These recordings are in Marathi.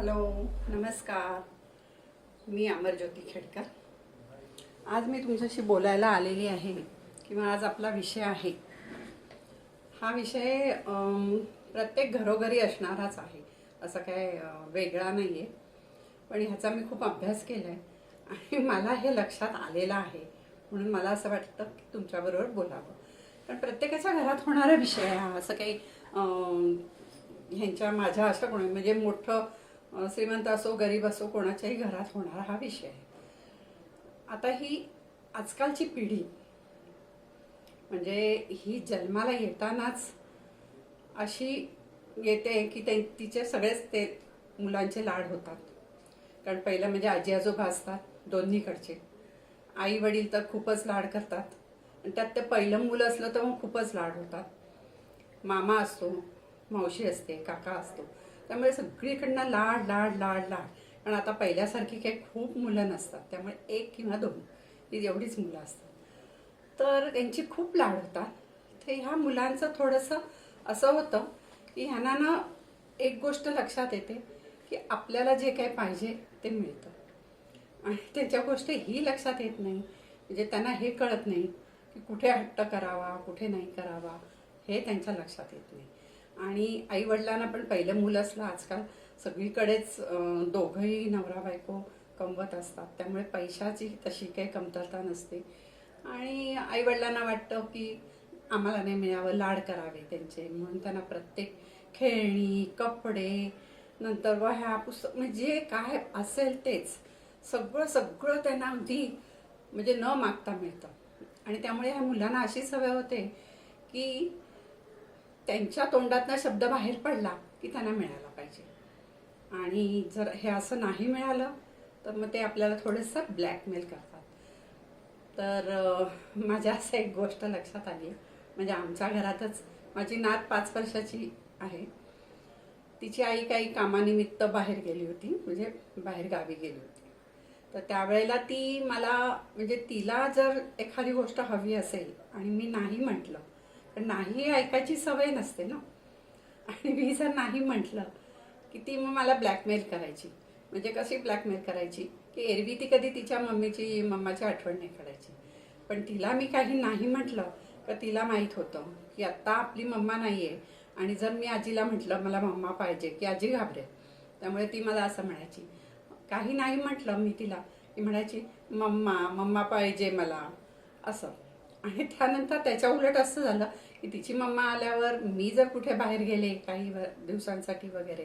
हॅलो नमस्कार. मी अमरज्योती खेडकर. आज मी तुमच्याशी बोलायला आलेली आहे किंवा आज आपला विषय आहे. हा विषय प्रत्येक घरोघरी असणाराच आहे असं काय वेगळा नाही आहे पण ह्याचा मी खूप अभ्यास केला आहे आणि मला हे लक्षात आलेलं आहे. म्हणून मला असं वाटतं की तुमच्याबरोबर बोलावं. कारण प्रत्येकाच्या घरात होणारा विषय हा असं काही ह्यांच्या माझ्या असं कोणी म्हणजे मोठं श्रीमंत असो गरीब असो कोणाच्याही घरात होणारा हा विषय आहे. आता ही आजकालची पिढी म्हणजे ही जन्माला येतानाच अशी येते की ते तिचे सगळेच ते मुलांचे लाड होतात. कारण पहिलं म्हणजे आजी आजोबा असतात दोन्हीकडचे. आई वडील तर खूपच लाड करतात. आणि त्यात ते पहिलं मुलं असलं तर मग खूपच लाड होतात. मामा असतो मावशी असते काका असतो. त्यामुळे सगळीकडनं लाड लाड लाड लाड. कारण आता पहिल्यासारखी काही खूप मुलं नसतात. त्यामुळे एक किंवा दोन ही एवढीच मुलं असतात. तर त्यांची खूप लाड होतात. तर ह्या मुलांचं थोडंसं असं होतं की ह्यांना ना एक गोष्ट लक्षात येते की आपल्याला जे काही पाहिजे ते मिळतं. आणि त्यांच्या गोष्टी ही लक्षात येत नाही. म्हणजे त्यांना हे कळत नाही की कुठे हट्ट करावा कुठे नाही करावा हे त्यांच्या लक्षात येत नाही. आणि आईवडिलांना पण पहिलं मुलं असलं आजकाल सगळीकडेच दोघंही नवरा बायको कमवत असतात. त्यामुळे पैशाची तशी काही कमतरता नसते. आणि आईवडिलांना वाटतं की आम्हाला नाही मिळावं लाड करावे त्यांचे. म्हणून त्यांना प्रत्येक खेळणी कपडे नंतर वह्या पुस्तक म्हणजे जे काय असेल तेच. सगळं सगळं त्यांना अगदी म्हणजे न मागता मिळतं. आणि त्यामुळे ह्या मुलांना अशी सवय होते की त्यांच्या तोंडातनं शब्द बाहेर पडला की त्यांना मिळाला पाहिजे. आणि जर हे असं नाही मिळालं तर मग ते आपल्याला थोडंसं ब्लॅकमेल करतात. तर माझ्या असं एक गोष्ट लक्षात आली. म्हणजे आमच्या घरातच माझी नात पाच वर्षाची आहे. तिची आई काही कामानिमित्त बाहेर गेली होती. म्हणजे बाहेर गावी गेली होती. तर त्यावेळेला ती मला म्हणजे तिला जर एखादी गोष्ट हवी असेल आणि मी नाही म्हटलं पण नाही ऐकायची सवय नसते ना. आणि मी जर नाही म्हटलं की ती मग मला ब्लॅकमेल करायची. म्हणजे कशी ब्लॅकमेल करायची? की एरवी ती कधी तिच्या मम्मीची मम्माची आठवण नाही करायची पण तिला मी काही नाही म्हटलं तर तिला माहीत होतं की आत्ता आपली मम्मा नाही आहे आणि जर मी आजीला म्हटलं मला मम्मा पाहिजे की आजी घाबरेल. त्यामुळे ती मला असं म्हणायची. काही नाही म्हटलं मी तिला. की म्हणायची मम्मा मम्मा पाहिजे मला. असं. आणि त्यानंतर त्याच्या उलट असं झालं की तिची मम्मा आल्यावर मी जर कुठे बाहेर गेले काही व- दिवसांसाठी वगैरे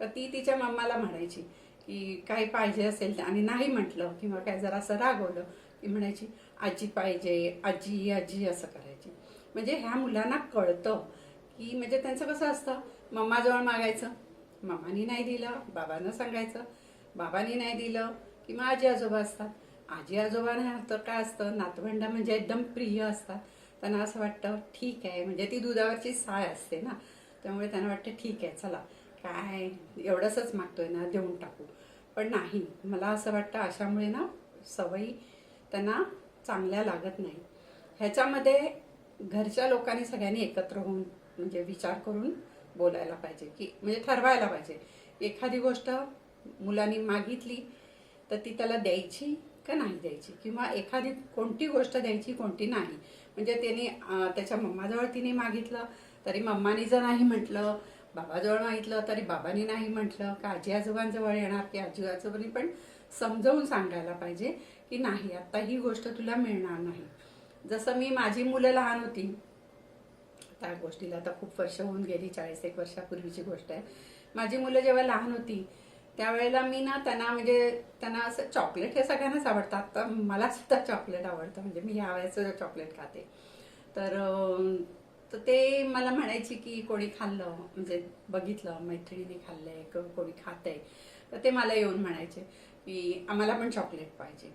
तर ती तिच्या मम्माला म्हणायची की काही पाहिजे असेल तर आणि नाही म्हटलं किंवा काय जरा असं रागवलं की म्हणायची आजी पाहिजे आजी आजी असं करायची. म्हणजे ह्या मुलांना कळतं की म्हणजे त्यांचं कसं असतं मम्माजवळ मागायचं मम्मानी नाही दिलं बाबांना सांगायचं बाबांनी नाही दिलं किंवा आजी आजोबा असतात. आजी आजोबा नाही तर काय असतं नातवंड म्हणजे एकदम प्रिय असतात. त्यांना असं वाटतं ठीक आहे. म्हणजे ती दुधावरची साय असते ना. त्यामुळे त्यांना वाटतं ठीक आहे चला. काय? एवढंसच मागतोय ना देऊन टाकू. पण नाही. मला असं वाटतं अशामुळे ना सवयी त्यांना चांगल्या लागत नाही. ह्याच्यामध्ये घरच्या लोकांनी सगळ्यांनी एकत्र होऊन म्हणजे विचार करून बोलायला पाहिजे की म्हणजे ठरवायला पाहिजे. एखादी गोष्ट मुलांनी मागितली तर ती त्याला द्यायची का नाही द्यायची? किंवा एखादी कोणती गोष्ट द्यायची कोणती नाही? म्हणजे त्याने त्याच्या मम्माजवळ तिने मागितलं तरी मम्मानी जर नाही म्हटलं बाबाजवळ मागितलं तरी बाबांनी नाही म्हटलं का आजी आजोबांजवळ येणार की आजी आजोबांनी पण समजावून सांगायला पाहिजे की नाही आता ही गोष्ट तुला मिळणार नाही. जसं मी माझी मुलं लहान होती त्या गोष्टीला आता खूप वर्ष होऊन गेली चाळीस एक वर्षापूर्वीची गोष्ट आहे. माझी मुलं जेव्हा लहान होती त्यावेळेला मी ना त्यांना म्हणजे त्यांना असं चॉकलेट हे सगळ्यांनाच आवडतात. तर मला सुद्धा चॉकलेट आवडतं. म्हणजे मी ह्या वयाचं चॉकलेट खाते. तर तर ते मला म्हणायची की कोणी खाल्लं म्हणजे बघितलं मैत्रिणीने खाल्लंय क- कोणी आहे तर ते मला येऊन म्हणायचे की आम्हाला पण चॉकलेट पाहिजे.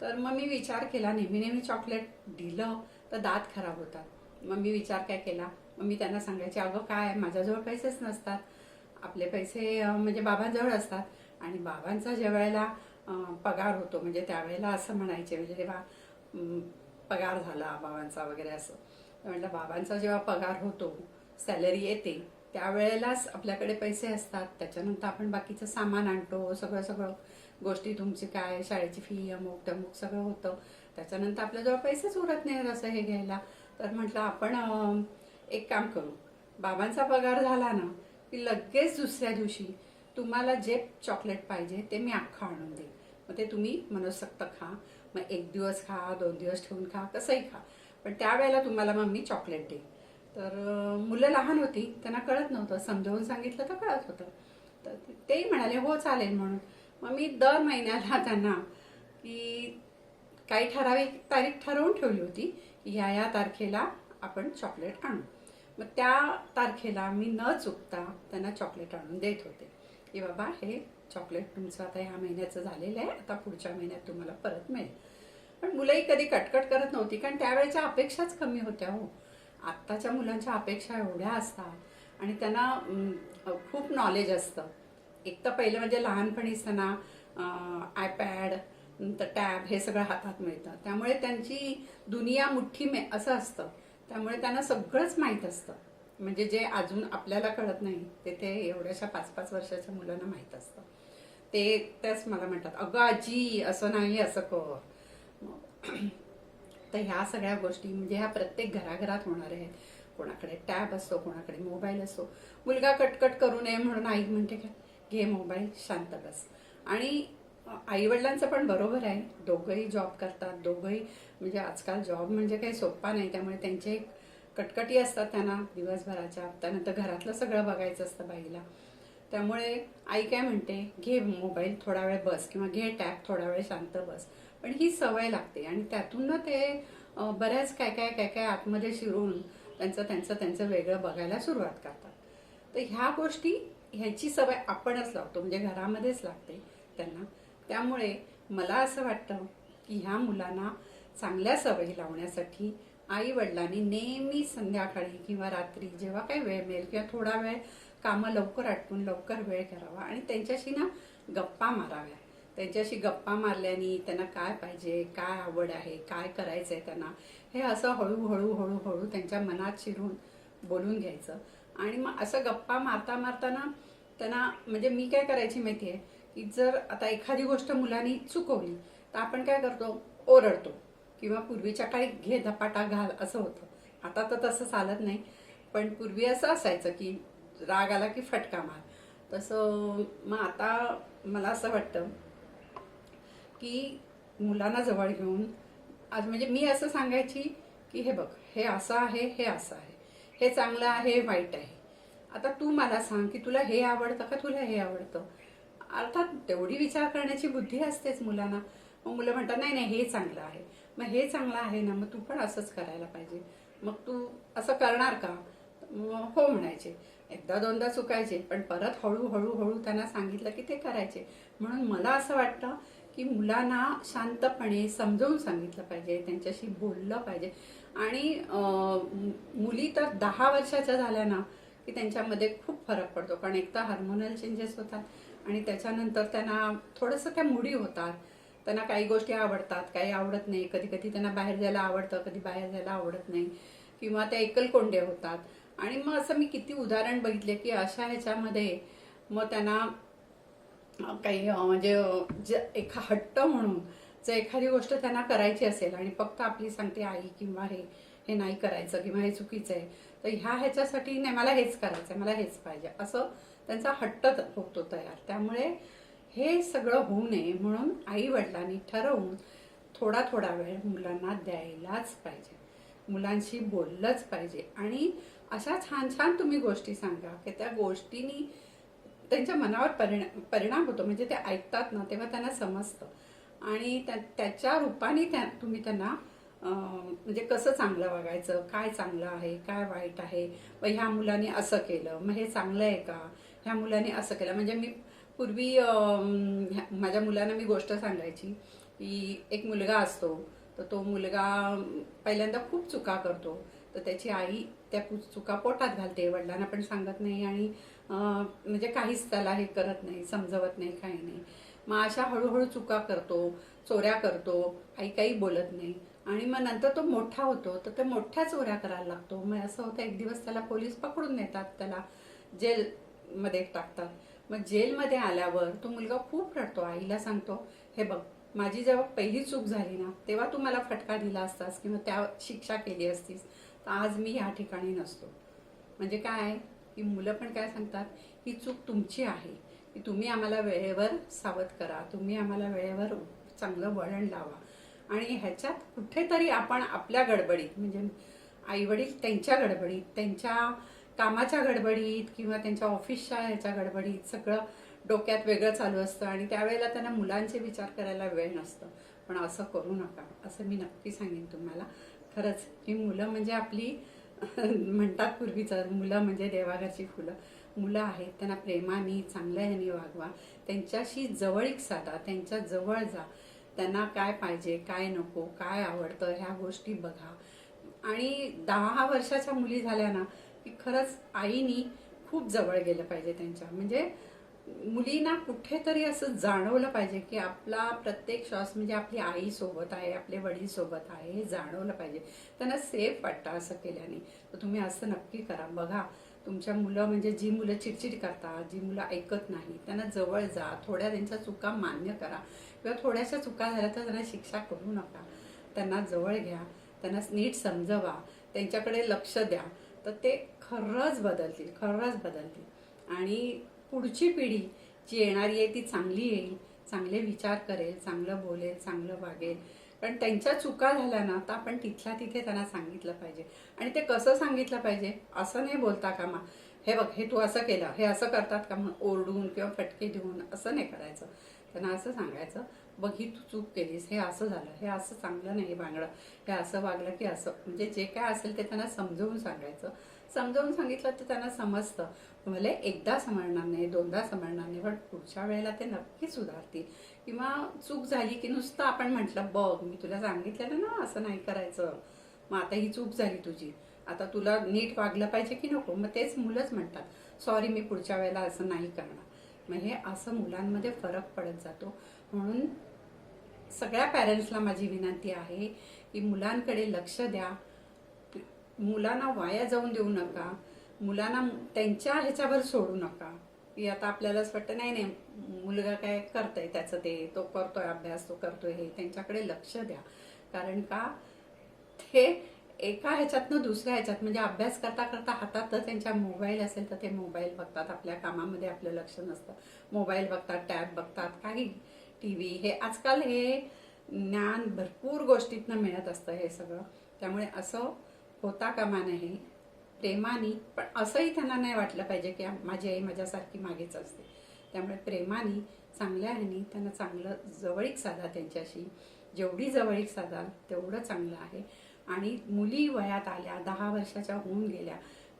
तर मग मी विचार केला नेहमी नेहमी चॉकलेट दिलं तर दात खराब होतात. मग मी विचार काय केला? मग मी त्यांना सांगायचे अगं काय माझ्याजवळ पैसेच नसतात. आपले पैसे म्हणजे बाबांजवळ असतात. आणि बाबांचा ज्या वेळेला पगार होतो म्हणजे त्यावेळेला असं म्हणायचे म्हणजे जेव्हा पगार झाला बाबांचा वगैरे असं. म्हटलं बाबांचा जेव्हा पगार होतो सॅलरी येते त्यावेळेलाच आपल्याकडे पैसे असतात. त्याच्यानंतर आपण बाकीचं सामान आणतो सगळं सगळं. गोष्टी तुमची काय शाळेची फी अमुक तमुक सगळं होतं. त्याच्यानंतर आपल्याजवळ पैसेच उरत नाही असं हे घ्यायला तर म्हटलं आपण एक काम करू. बाबांचा पगार झाला ना की लगेच दुसऱ्या दिवशी तुम्हाला जे चॉकलेट पाहिजे ते मी अख्खं आणून देईन. मग ते तुम्ही मनसक्त खा. मग एक दिवस खा दोन दिवस ठेवून खा कसंही खा. पण त्यावेळेला तुम्हाला मग मी चॉकलेट देईन. तर मुलं लहान होती त्यांना कळत नव्हतं. समजावून सांगितलं तर कळत होतं. तर तेही म्हणाले हो चालेल. म्हणून. मग मी दर महिन्याला त्यांना की काही ठराविक तारीख ठरवून ठेवली होती की ह्या या तारखेला आपण चॉकलेट आणू. मग त्या तारखेला मी न चुकता त्यांना चॉकलेट आणून देत होते. की बाबा हे चॉकलेट तुमचं आता ह्या महिन्याचं झालेलं आहे आता पुढच्या महिन्यात तुम्हाला परत मिळेल. पण मुलंही कधी कटकट करत नव्हती कारण त्यावेळेच्या अपेक्षाच कमी होत्या हो. आत्ताच्या मुलांच्या अपेक्षा एवढ्या असतात आणि त्यांना खूप नॉलेज असतं. एक तर पहिलं म्हणजे लहानपणीच त्यांना आयपॅड नंतर टॅब हे सगळं हातात मिळतं. त्यामुळे त्यांची दुनिया मुठ्ठी मे असं असतं. त्यामुळे त्यांना सगळंच माहीत असतं. म्हणजे जे अजून आपल्याला कळत नाही ते ते एवढ्याशा पाच पाच वर्षाच्या मुलांना माहीत असतं. ते त्याच मला म्हणतात अगं आजी असं नाही असं कर. तर ह्या सगळ्या गोष्टी म्हणजे ह्या प्रत्येक घराघरात होणार आहेत. कोणाकडे टॅब असतो कोणाकडे मोबाईल असतो. मुलगा कटकट करू नये म्हणून आई म्हणते का घे मोबाईल शांत बस. आणि आईवडिलांचं पण बरोबर आहे. दोघंही जॉब करतात. दोघंही म्हणजे आजकाल जॉब म्हणजे काही सोपा नाही. त्यामुळे त्यांचे कटकटी असतात त्यांना दिवसभराच्या. त्यानंतर घरातलं सगळं बघायचं असतं बाईला. त्यामुळे आई काय म्हणते? घे मोबाईल थोडा वेळ बस किंवा घे टॅब थोडा वेळ शांत बस. पण ही सवय लागते. आणि त्यातून ना ते बऱ्याच काय काय काय काय आतमध्ये शिरून त्यांचं त्यांचं त्यांचं वेगळं बघायला सुरुवात करतात. तर ह्या गोष्टी ह्याची सवय आपणच लावतो. म्हणजे घरामध्येच लागते त्यांना. त्यामुळे मला असं वाटतं की ह्या मुलांना चांगल्या सवयी लावण्यासाठी आई वडिलांनी नेहमी संध्याकाळी किंवा रात्री जेव्हा काही वेळ मिळेल किंवा थोडा वेळ कामं लवकर आटपून लवकर वेळ करावा आणि त्यांच्याशी ना गप्पा माराव्या. त्यांच्याशी गप्पा मारल्याने त्यांना काय पाहिजे काय आवड आहे काय करायचं आहे त्यांना हे असं हळूहळू हळूहळू त्यांच्या मनात शिरून बोलून घ्यायचं. आणि मग असं गप्पा मारता मारताना त्यांना म्हणजे मी काय करायची माहिती आहे जर आता एखादी गोष्ट मुलांनी चुकवली तर आपण काय करतो? ओरडतो. किंवा पूर्वीच्या काळी घे धपाटा घाल असं होतं. आता तर तसं चालत नाही. पण पूर्वी असं असायचं की राग आला की फटका मार. तसं मग आता मला असं वाटतं की मुलांना जवळ घेऊन आज म्हणजे मी असं सांगायची की हे बघ हे असं आहे हे असं आहे. हे चांगलं आहे हे वाईट आहे. आता तू मला सांग की तुला हे आवडतं का तुला हे आवडतं? अर्थात तेवढी विचार करण्याची बुद्धी असतेच मुलांना. मग मुलं म्हणतात नाही नाही हे चांगलं आहे. मग हे चांगलं आहे ना मग तू पण असंच करायला पाहिजे. मग तू असं करणार का? हो म्हणायचे. एकदा दोनदा चुकायचे पण परत हळूहळू हळू त्यांना सांगितलं की ते करायचे. म्हणून मला असं वाटतं की मुलांना शांतपणे समजावून सांगितलं पाहिजे त्यांच्याशी बोललं पाहिजे. आणि मुली तर दहा वर्षाच्या झाल्या ना की त्यांच्यामध्ये खूप फरक पडतो. कारण एक तर हार्मोनल चेंजेस होतात आणि त्याच्यानंतर त्यांना थोडंसं त्या मुडी होतात. त्यांना काही गोष्टी आवडतात काही आवडत नाही. कधी कधी त्यांना बाहेर जायला आवडतं कधी बाहेर जायला आवडत नाही. किंवा त्या एकलकोंडे होतात. आणि मग असं मी किती उदाहरण बघितले की अशा ह्याच्यामध्ये मग त्यांना काही म्हणजे ज जे एखा हट्ट म्हणून जर एखादी गोष्ट त्यांना करायची असेल आणि फक्त आपली सांगते आई किंवा हे हे नाही करायचं किंवा हे चुकीचं आहे तर ह्या ह्याच्यासाठी नाही मला हेच करायचं आहे मला हेच पाहिजे. असं त्यांचा हट्ट होतो तयार. त्यामुळे हे सगळं होऊ नये म्हणून आई वडिलांनी ठरवून थोडा थोडा वेळ मुलांना द्यायलाच पाहिजे. मुलांशी बोललंच पाहिजे. आणि अशा छान छान तुम्ही गोष्टी सांगा की त्या गोष्टींनी त्यांच्या मनावर परिणा परिणाम होतो. म्हणजे ते ऐकतात ना तेव्हा त्यांना समजतं. आणि त्या त्याच्या रूपाने त्या तुम्ही त्यांना म्हणजे कसं चांगलं वागायचं? काय चांगलं आहे? काय वाईट आहे? व ह्या मुलाने असं केलं. मग हे चांगलं आहे का? ह्या मुलाने असं केलं. म्हणजे मी पूर्वी ह्या- माझ्या मुलांना मी गोष्ट सांगायची की एक मुलगा असतो तर तो मुलगा पहिल्यांदा खूप चुका करतो. तर त्याची आई त्या चुका पोटात घालते. वडिलांना पण सांगत नाही आणि म्हणजे काहीच त्याला हे करत नाही समजवत नाही काही नाही. मग अशा हळूहळू चुका करतो चोऱ्या करतो आई काही बोलत नाही. आणि मग नंतर तो मोठा होतो तर ते मोठ्या चोऱ्या करायला लागतो. मग असं होतं एक दिवस त्याला पोलीस पकडून नेतात त्याला जेलमध्ये टाकतात. मग जेलमध्ये आल्यावर तो मुलगा खूप रडतो आईला सांगतो हे बघ माझी जेव्हा पहिली चूक झाली ना तेव्हा तू मला फटका दिला असतास किंवा त्या शिक्षा केली असतीस तर आज मी या ठिकाणी नसतो. म्हणजे काय? की मुलं पण काय सांगतात? ही चूक तुमची आहे. की तुम्ही आम्हाला वेळेवर सावध करा. तुम्ही आम्हाला वेळेवर चांगलं वळण लावा. आणि ह्याच्यात कुठेतरी आपण आपल्या गडबडीत म्हणजे आईवडील त्यांच्या गडबडीत त्यांच्या कामाच्या गडबडीत किंवा त्यांच्या ऑफिसच्या ह्याच्या गडबडीत सगळं डोक्यात वेगळं चालू असतं आणि त्यावेळेला त्यांना मुलांचे विचार करायला वेळ नसतं. पण असं करू नका असं मी नक्की सांगेन तुम्हाला. खरंच ही मुलं म्हणजे आपली म्हणतात पूर्वीचं मुलं म्हणजे देवाघरची फुलं. मुलं आहेत त्यांना प्रेमाने चांगल्या ह्यानी वागवा. त्यांच्याशी जवळीक साधा त्यांच्या जवळ जा. त्यांना काय पाहिजे काय नको काय आवडतं ह्या गोष्टी बघा. आणि दहा वर्षाच्या मुली झाल्या ना की खरंच आईनी खूप जवळ गेलं पाहिजे त्यांच्या. म्हणजे मुलींना कुठेतरी असं जाणवलं पाहिजे की आपला प्रत्येक श्वास म्हणजे आपली आई सोबत आहे आपले वडील सोबत आहे हे जाणवलं पाहिजे. त्यांना सेफ वाटतं असं केल्याने. तर तुम्ही असं नक्की करा. बघा तुमच्या मुलं म्हणजे जी मुलं चिडचिड करतात जी मुलं ऐकत नाही त्यांना जवळ जा. थोड्या त्यांच्या चुका मान्य करा. किंवा थोड्याशा चुका झाल्या तर त्यांना शिक्षा करू नका. त्यांना जवळ घ्या. त्यांना नीट समजवा. त्यांच्याकडे लक्ष द्या. तर ते खरंच बदलतील खरंच बदलतील. आणि पुढची पिढी जी येणारी आहे ती चांगली येईल चांगले विचार करेल चांगलं बोलेल चांगलं वागेल. कारण त्यांच्या चुका झाल्या ना तर आपण तिथल्या तिथे त्यांना सांगितलं पाहिजे. आणि ते कसं सांगितलं पाहिजे असं नाही बोलता का मा हे बघ हे तू असं केलं हे असं करतात का मग ओरडून किंवा फटके देऊन असं नाही करायचं. त्यांना असं सांगायचं बघ ही तू चूक केलीस हे असं झालं हे असं चांगलं नाही बांगडं हे असं वागलं की असं. म्हणजे जे काय असेल ते त्यांना समजवून सांगायचं. समजावून सांगितलं तर त्यांना समजतं. भले एकदा समजणार नाही दोनदा समजणार नाही पण पुढच्या वेळेला ते नक्की सुधारतील. किंवा चूक झाली की नुसतं आपण म्हटलं बघ मी तुला सांगितलेलं ना असं नाही करायचं. मग आता ही चूक झाली तुझी. आता तुला नीट वागलं पाहिजे की नको? मग तेच मुलंच म्हणतात सॉरी मी पुढच्या वेळेला असं नाही करणार. म्हणजे हे असं मुलांमध्ये फरक पडत जातो. म्हणून सगळ्या पॅरेंट्सला माझी विनंती आहे की मुलांकडे लक्ष द्या. मुलांना वाया जाऊन देऊ नका. मुलांना त्यांच्या ह्याच्यावर सोडू नका. की आता आपल्यालाच वाटतं नाही नाही मुलगा काय करतंय त्याचं ते तो करतोय अभ्यास तो करतोय हे. त्यांच्याकडे लक्ष द्या. कारण का? ते एका ह्याच्यातनं दुसऱ्या ह्याच्यात म्हणजे अभ्यास करता करता हातात तर त्यांच्या मोबाईल असेल तर ते मोबाईल बघतात आपल्या कामामध्ये आपलं लक्ष नसतं. मोबाईल बघतात टॅब बघतात काही टी व्ही हे आजकाल हे ज्ञान भरपूर गोष्टीतनं मिळत असतं हे सगळं. त्यामुळे असं होता कामा नाही प्रेमाने पण असंही त्यांना नाही वाटलं पाहिजे की माझी आई माझ्यासारखी मागेच असते. त्यामुळे प्रेमाने चांगल्या ह्यानी त्यांना चांगलं जवळीक साधा त्यांच्याशी. जेवढी जवळीक साधाल तेवढं चांगलं आहे. आणि मुली वयात आल्या दहा वर्षाच्या होऊन गेल्या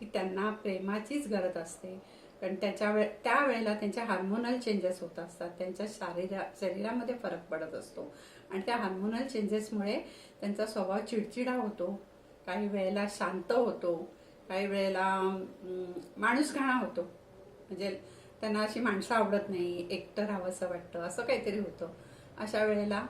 की त्यांना प्रेमाचीच गरज असते. कारण त्याच्या वेळ त्यावेळेला त्यांच्या हार्मोनल चेंजेस होत असतात. त्यांच्या शारीरा शरीरामध्ये फरक पडत असतो. आणि त्या हार्मोनल चेंजेसमुळे त्यांचा स्वभाव चिडचिडा होतो. काही वेळेला शांत होतो. काही वेळेला माणूस माणूसघाणा होतो. म्हणजे त्यांना अशी माणसं आवडत नाही एकटं राहावंसं वाटतं असं काहीतरी होतं. अशा वेळेला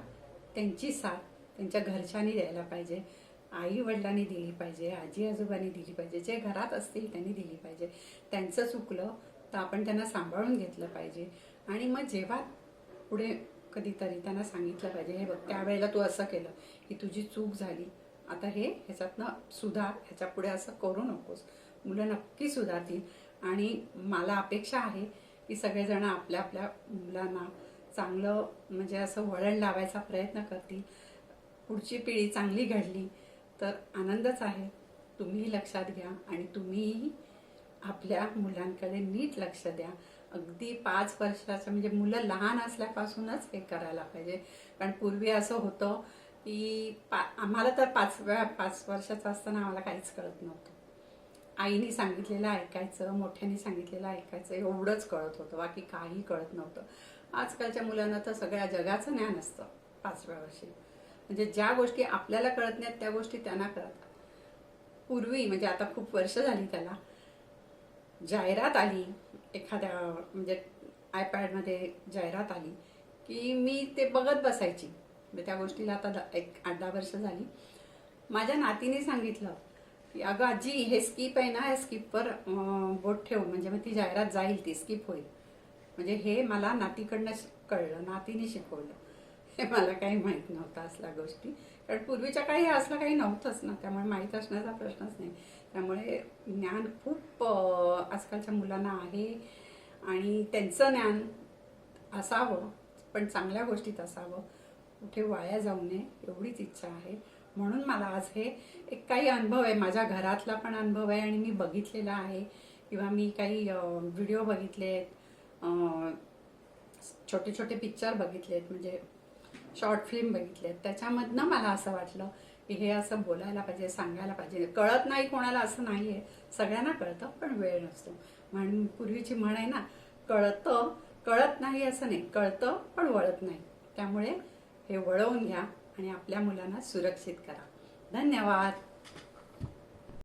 त्यांची साथ त्यांच्या घरच्यांनी द्यायला पाहिजे. आई वडिलांनी दिली पाहिजे आजी आजोबांनी दिली पाहिजे जे घरात असतील त्यांनी दिली पाहिजे. त्यांचं चुकलं तर आपण त्यांना सांभाळून घेतलं पाहिजे. आणि मग जेव्हा पुढे कधीतरी त्यांना सांगितलं पाहिजे हे बघ त्यावेळेला तू असं केलं की तुझी चूक झाली. आता हे ह्याच्यातनं सुधार ह्याच्या पुढे असं करू नकोस. मुलं नक्की सुधारतील. आणि मला अपेक्षा आहे की सगळेजण आपल्या आपल्या मुलांना चांगलं म्हणजे असं वळण लावायचा प्रयत्न करतील. पुढची पिढी चांगली घडली तर आनंदच आहे. तुम्हीही लक्षात घ्या आणि तुम्हीही आपल्या मुलांकडे नीट लक्ष द्या. अगदी पाच वर्षाचं म्हणजे मुलं लहान असल्यापासूनच हे करायला पाहिजे. कारण पूर्वी असं होतं की पा आम्हाला तर पाच वेळा पाच वर्षाचं असताना आम्हाला काहीच कळत नव्हतं. आईने सांगितलेलं ऐकायचं मोठ्याने सांगितलेलं ऐकायचं एवढंच कळत होतं. बाकी काही कळत नव्हतं. आजकालच्या मुलांना तर सगळ्या जगाचं ज्ञान असतं पाचव्या वर्षी. म्हणजे ज्या गोष्टी आपल्याला कळत नाहीत त्या गोष्टी त्यांना कळतात. पूर्वी म्हणजे आता खूप वर्ष झाली त्याला जाहिरात आली एखाद्या म्हणजे आयपॅडमध्ये जाहिरात आली की मी ते बघत बसायची. म्हणजे त्या गोष्टीला आता द- एक आठ दहा वर्ष झाली. माझ्या नातीने सांगितलं की अगं आजी हे स्किप आहे ना या स्किपवर बोट ठेव म्हणजे मग ती जाहिरात जाईल ती स्किप होईल. म्हणजे हे मला नातीकडनं कळलं नातीने शिकवलं. हे मला काही माहीत नव्हतं असल्या गोष्टी. कारण पूर्वीच्या काही असलं काही नव्हतंच ना. त्यामुळे माहीत असण्याचा प्रश्नच नाही. त्यामुळे ज्ञान खूप आजकालच्या मुलांना आहे. आणि त्यांचं ज्ञान असावं पण चांगल्या गोष्टीत असावं. कुठे वाया जाऊ नये एवढीच इच्छा आहे. म्हणून मला आज हे एक काही अनुभव आहे. माझ्या घरातला पण अनुभव आहे आणि मी बघितलेला आहे. किंवा मी काही व्हिडिओ बघितले आहेत छोटे छोटे पिक्चर बघितले आहेत म्हणजे शॉर्ट फिल्म बघितलेत त्याच्यामधनं मला असं वाटलं की हे असं बोलायला पाहिजे सांगायला पाहिजे. कळत नाही कोणाला असं नाही आहे सगळ्यांना कळतं पण वेळ नसतो. म्हणून पूर्वीची म्हण आहे ना कळतं कळत नाही असं नाही. कळतं पण वळत नाही. त्यामुळे हे वळवून घ्या आणि आपल्या मुलांना सुरक्षित करा. धन्यवाद.